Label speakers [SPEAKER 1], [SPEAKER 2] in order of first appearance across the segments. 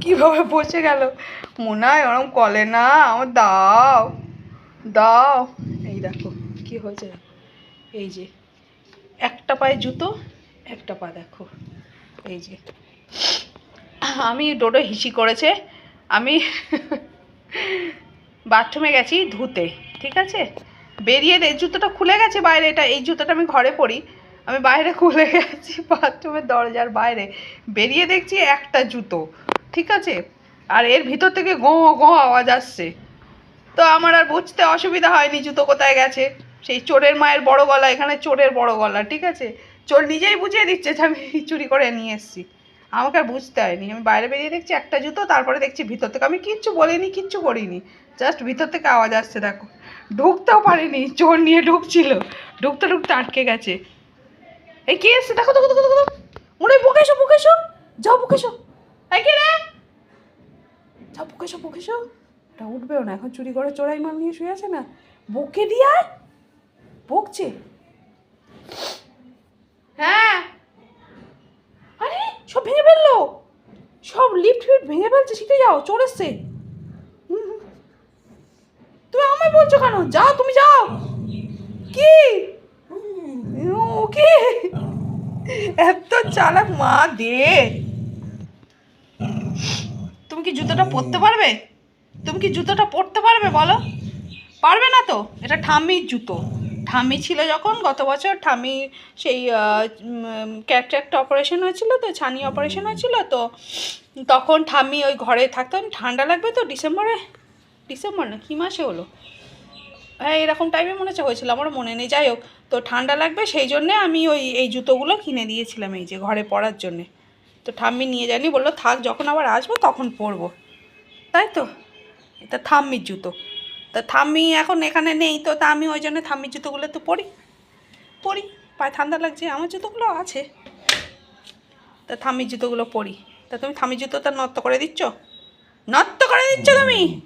[SPEAKER 1] কীভাবে বসে গেল? মনে হয় ওরম কলে না, আমার দাও। দাও। এই দেখো, কি হয়েছে। এই যে, একটা পায়ে জুতো, একটা পা দেখো। এই যে, আমি ডোডো হিসি করেছে, আমি বাথরুমে গেছি ধুতে, ঠিক আছে? বেরিয়ে দে জুতোটা খুলে গেছে বাইরে, এটা, এই জুতোটা আমি ঘরে পরি। আমি বাইরে খুলে গেছি, বাথরুমের দরজার বাইরে। বেরিয়ে দেখছি একটা জুতো, ঠিক আছে? আর এর ভিতর থেকে গো গো আওয়াজ আসছে। তো আমার আর বুঝতে অসুবিধা হয়নি জুতো কোথায় গেছে। সেই চোরের মায়ের বড় গলা, এখানে চোরের বড় গলা, ঠিক আছে? চোর নিজেই বুঝিয়ে দিচ্ছে যে আমি চুরি করে নিয়ে এসেছি। আমাকে আর বুঝতে হয়নি। আমি বাইরে বেরিয়ে দেখছি একটা জুতো, তারপরে দেখছি ভিতর থেকে। আমি কিচ্ছু বলিনি, কিচ্ছু করিনি। জাস্ট ভিতর থেকে আওয়াজ আসছে, দেখো। ঢুকতেও পারিনি, চোর নিয়ে ঢুকছিল। ঢুকতে ঢুকতে আটকে গেছে। এই কে এসছে? দেখো দেখো দেখো দেখো মনে হয় বুকেশো বুকেশো। যাও বুকেশো। এই কে রে? যাও বুকেশো বুকেশো। এটা উঠবেও না, এখন চুরি করে চোরাই মাল নিয়ে শুয়ে আছে না? বকে দিয়ে বকছে। হ্যাঁ। আরে, সব ভেঙে ফেলল। সব লিফট ফিফট ভেঙে ফেলছে, শিখে যাও, চোর এসছে। তুমি আমায় বলছো কেন? যাও, তুমি যাও। কি? ও কি এত চালাক মা দে তুমি কি জুতোটা পরতে পারবে? তুমি কি জুতোটা পরতে পারবে বলো? পারবে না তো? এটা ঠাম্মির জুতো। ঠাম্মি ছিল যখন গত বছর, ঠাম্মি সেই ক্যাট্রাক্ট অপারেশন হয়েছিল তো, ছানি অপারেশন হয়েছিল তো, তখন ঠাম্মি ওই ঘরে থাকতাম ঠান্ডা লাগবে তো ডিসেম্বরে? ডিসেম্বর না, কী মাসে হলো? হ্যাঁ এরকম টাইমে মনে হচ্ছে হয়েছিল আমার মনে নেই। যাই হোক, তো ঠান্ডা লাগবে, সেই জন্যে আমি ওই, এই জুতোগুলো কিনে দিয়েছিলাম এই যে ঘরে পরার জন্যে। তো ঠাম্মি নিয়ে যায়নি, বলল, থাক, যখন আবার আসব তখন পরবো। তাই তো? এটা থাম্মির জুতো। তা থাম্মি এখন এখানে নেই, তো তা আমি ওই জন্য থাম্মির জুতোগুলো তো পরি। পরি, পায়ে ঠান্ডা লাগছে, আমার জুতোগুলো আছে। তা থাম্মির জুতোগুলো পরি। তা তুমি থাম্মির জুতোটা নত্ত করে দিচ্ছ? নত্ত করে দিচ্ছ তুমি?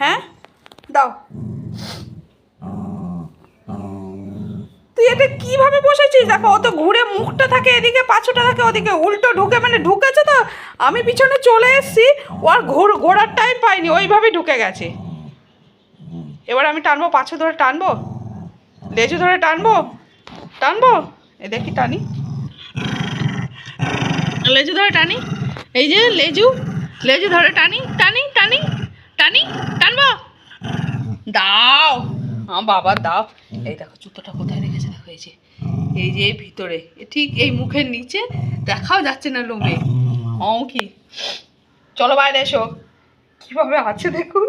[SPEAKER 1] হ্যাঁ? দাও। এটা কীভাবে বসেছিস? দেখো ও তো ঘুরে মুখটা থাকে, এদিকে পাছুটা থাকে, ওদিকে উল্টো ঢুকে মানে ঢুকেছে তো? আমি পিছনে চলে এসেছি ও আর ঘোর, ঘোরার টাইম পাইনি, ওইভাবেই ঢুকে গেছে। এবার আমি টানবো, পাছু ধরে টানবো? লেজু ধরে টানবো? টানবো? এ দেখি, টানি। লেজু ধরে টানি। এই যে, লেজু লেজু ধরে টানি টানি টানি টানি, টানবো? দাও। আমার বাবা, দাও। এই দেখো, জুতোটা কোথায় রেখেছে? দেখো এই যে ভিতরে ঠিক এই মুখের নিচে, দেখাও যাচ্ছে না লোমে। কি। চলো বাইরে এসো। কীভাবে আছে দেখুন।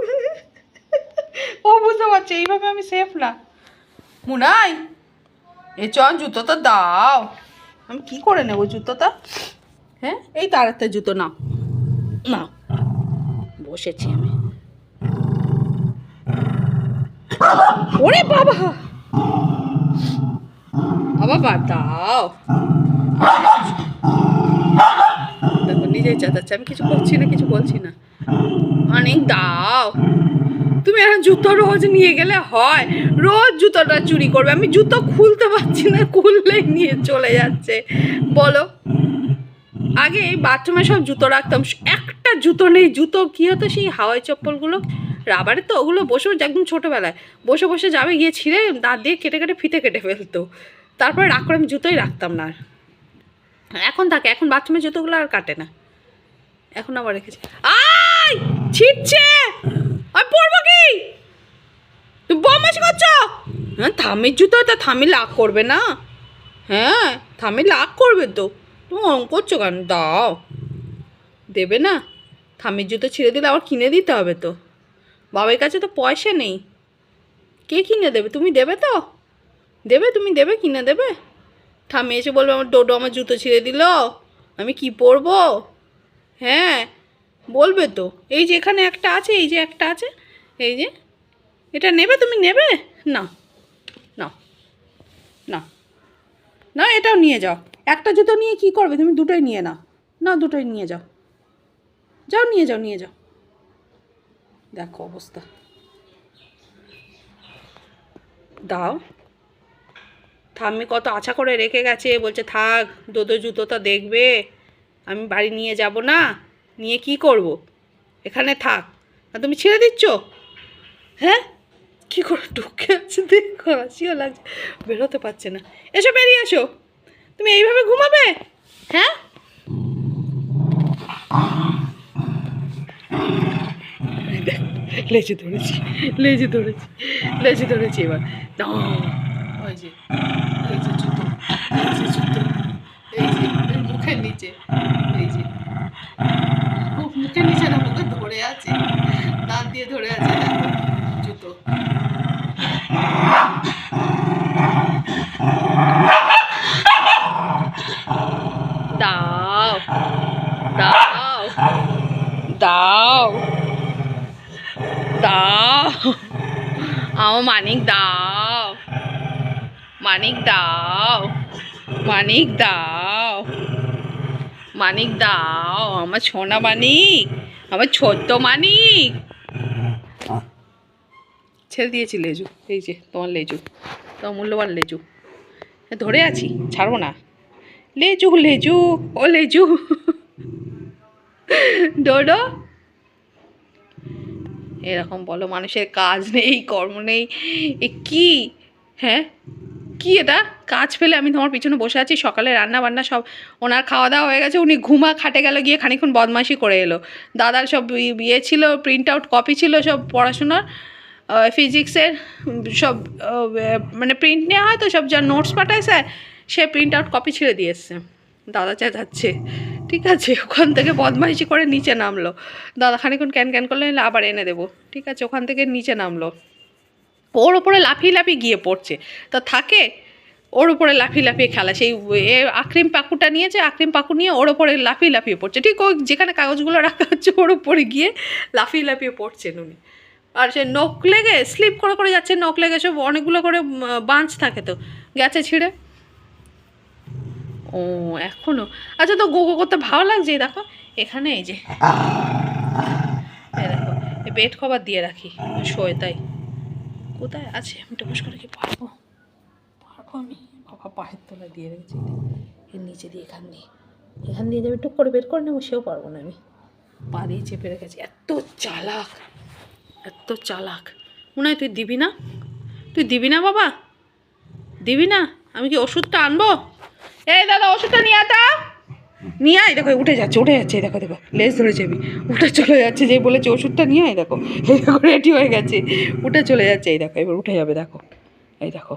[SPEAKER 1] ও বুঝতে পারছে, এইভাবে আমি সেফ না। মুনাই, এ চন জুতো তো দাও। আমি কি করে নেব জুতোটা? হ্যাঁ এই তারাতে জুতো নাও। না, বসেছি আমি। ওরে বাবা! বাবা দাও। দেখো, নিজেই চাচাচ্ছে আমি কিছু করছি না, কিছু বলছি না। অনেক দাও। তুমি এখন জুতো রোজ নিয়ে গেলে হয়। রোজ জুতোটা চুরি করবে। আমি জুতো খুলতে পারছি না, খুললেই নিয়ে চলে যাচ্ছে। বলো, আগে বাথরুমে সব জুতো রাখতাম। একটা জুতো নেই। জুতো কী হতো সেই হাওয়াই চপ্পলগুলো? রাবারের তো ওগুলো বসে একদম ছোটোবেলায়। বসে বসে যাবে গিয়ে ছিঁড়ে দাঁত দিয়ে কেটে কেটে ফিতে কেটে ফেলতো। তারপরে রাগ করে আমি জুতোই রাখতাম না আর। এখন থাকে, এখন বাথরুমের জুতোগুলো আর কাটে না। এখন আবার রেখেছে। আয়! ছিটছে! আমি পড়ব কি? তুমি বমাসি করছ? হ্যাঁ থামির জুতো তা থামি লাগ করবে না। হ্যাঁ থামি লাগ করবে তো। তুমি অঙ্ক করছ কেন? দাও। দেবে না। থামির জুতো ছিঁড়ে দিলে আবার কিনে দিতে হবে তো। বাবার কাছে তো পয়সা নেই। কে কিনে দেবে? তুমি দেবে তো? দেবে, তুমি দেবে, কিনে দেবে। ঠামি এসে বলবে, আমার ডোডো আমার জুতো ছিঁড়ে দিল। আমি কি পরবো? হ্যাঁ বলবে তো। এই যে এখানে একটা আছে, এই যে একটা আছে, এই যে। এটা নেবে? তুমি নেবে? না। না। না। না, এটাও নিয়ে যাও। একটা জুতো নিয়ে কি করবে? তুমি দুটোই নিয়ে নাও। না, দুটোই নিয়ে যাও। যাও, নিয়ে যাও নিয়ে যাও। দেখো অবস্থা। দাও। থাম্মি কত আশা করে রেখে গেছে, বলছে, থাক, দোদো জুতোটা দেখবে। আমি বাড়ি নিয়ে যাব না, নিয়ে কি করব? এখানে থাক। আর তুমি ছেড়ে দিচ্ছ? হ্যাঁ? কি করে ঢুকে আছে, দেখো, হাসিও লাগছে, বেরোতে পারছে না। এসো, বেরিয়ে এসো তুমি এইভাবে ঘুমাবে? হ্যাঁ দেখ, লেজে ধরেছি লেজে ধরেছি লেজে ধরেছি এবার। ওই যে মুখের নিচে, এই যে। মুখের নিচে না, মুখে ধরে আছে, দাঁত দিয়ে ধরে আছে দেখো জুতো দাও দাও দাও দাও আমার মানিক দাও। মানিক দাও। মানিক দাও। মানিক দাও। আমার সোনা মানিক, আমার ছোট্ট মানিক। ছেড়ে দিয়েছি লেজু, এই যে তোমার লেজু, তোমার মূল্যবান লেজু। ধরে আছি, ছাড়বো না। লেজু লেজু, ও লেজু। ডোডো এরকম বলো, মানুষের কাজ নেই, কর্ম নেই। এ কি? হ্যাঁ? কি এটা? কাজ ফেলে আমি তোমার পিছনে বসে আছি, সকালে রান্না বান্না সব, ওনার খাওয়া দাওয়া হয়ে গেছে, উনি ঘুমা খাটে গেল, গিয়ে খানিক্ষণ বদমাশি করে এলো। দাদার সব ইয়ে ছিল প্রিন্ট আউট কপি ছিল সব পড়াশোনার ফিজিক্সের সব মানে প্রিন্ট নেওয়া হয় তো, সব যা নোটস পাঠায় স্যার সে প্রিন্ট আউট কপি ছেড়ে দিয়ে এসছে। দাদা চেঁচাচ্ছে। ঠিক আছে, ওখান থেকে বদমাইশি করে নিচে নামলো। দাদা খানিক্ষণ ক্যান ক্যান করলে আবার এনে দেবো। ঠিক আছে, ওখান থেকে নিচে নামলো। ওর ওপরে লাফিয়ে লাফিয়ে গিয়ে পড়ছে। তা থাকে, ওর ওপরে লাফিয়ে লাফিয়ে খেলা। সেই এ আক্রিম পাকুটা নিয়েছে, আক্রিম পাকু নিয়ে ওর ওপরে লাফিয়ে লাফিয়ে পড়ছে। ঠিক ওই যেখানে কাগজগুলো রাখা হচ্ছে, ওর ওপরে গিয়ে লাফিয়ে লাফিয়ে পড়ছেন উনি। আর সে নখ লেগে, স্লিপ করে করে যাচ্ছে নখ লেগে। সব অনেকগুলো করে বাঞ্চ থাকে তো। গেছে ছিঁড়ে। ও, এখনও? আচ্ছা তো গো গো করতে ভালো লাগছে দেখো, এখানে এই যে। দেখো বেড কভার দিয়ে রাখি, শোয় তাই। কোথায় আছে? আমি টুকুস করে কি পারব? পারব আমি? বাবা, পায়ের তলা দিয়ে রেখেছি। এর নিচে দিয়ে এখান দিয়ে। এখান দিয়ে যাবে টুক করে বের করে নেব, সেও পারব না আমি। পা দিয়ে চেপে রেখেছি। এত চালাক এত চালাক। মনে হয় তুই দিবি না? তুই দিবি না, বাবা? দিবি না? আমি কি ওষুধটা আনব? এই দাদা, ওষুধটা নিয়ে আতা নিয়ে আয়, দেখো, উঠে যাচ্ছে উঠে যাচ্ছে দেখো দেখো, লেজ ধরে যাবি উঠে চলে যাচ্ছে, যে বলেছে ওষুধটা নিয়ে আয়, দেখো। এই দেখো রেডি হয়ে গেছে। উঠে চলে যাচ্ছে, এই দেখো, এবার উঠে যাবে, দেখো। এই দেখো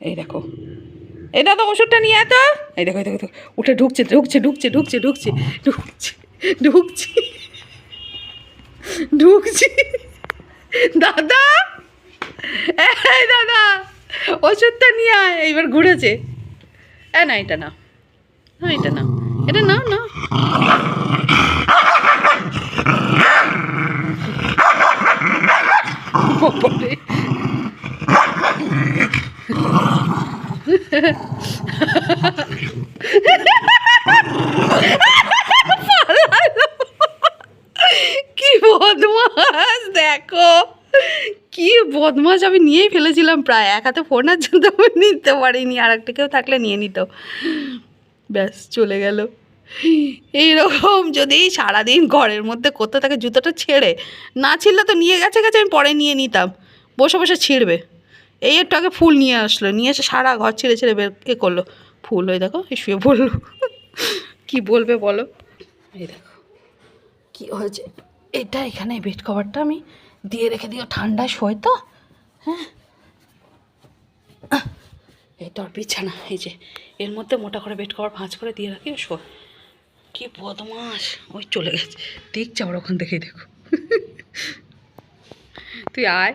[SPEAKER 1] এই দেখো। এই দাদা, ওষুধটা নিয়ে তো। এই দেখো দেখো দেখো, উঠে ঢুকছে ঢুকছে ঢুকছে ঢুকছে ঢুকছে ঢুকছে, ঢুকছি ঢুকছি। দাদা, এই দাদা, ওষুধটা নিয়ে আয়। এইবার ঘুরেছে। এ না এটা না না এটা না এটা না না বাবারে। কি বদমাস দেখো কি বদমাস আমি নিয়েই ফেলেছিলাম প্রায়। এক হাতে ফোন আর তো আমি নিতে পারিনি, আর একটা কেউ থাকলে নিয়ে নিত। ব্যাস, চলে গেল। এইরকম যদি সারাদিন ঘরের মধ্যে করতে থাকে জুতোটা ছেড়ে, না ছিঁড়লে তো নিয়ে গেছে গেছে, আমি পরে নিয়ে নিতাম। বসে বসে ছিঁড়বে। এই একটু আগে ফুল নিয়ে আসলো, নিয়ে এসে সারা ঘর ছেড়ে ছেড়ে বের এ করল। ফুল হয়ে দেখো, এই শুয়ে বলল কি বলবে বলো? এই দেখো, কি হয়েছে? এটা এখানে বেড কভারটা আমি দিয়ে রেখে দিও ঠান্ডায় শোয় তো। হ্যাঁ। এই তোর বিছানা, এই যে, এর মধ্যে মোটা করে বেড কভার ভাঁজ করে দিয়ে রাখি শোয়। কি বদমাস ওই চলে গেছে। দেখছে আবার ওখান থেকেই দেখো। তুই আয়।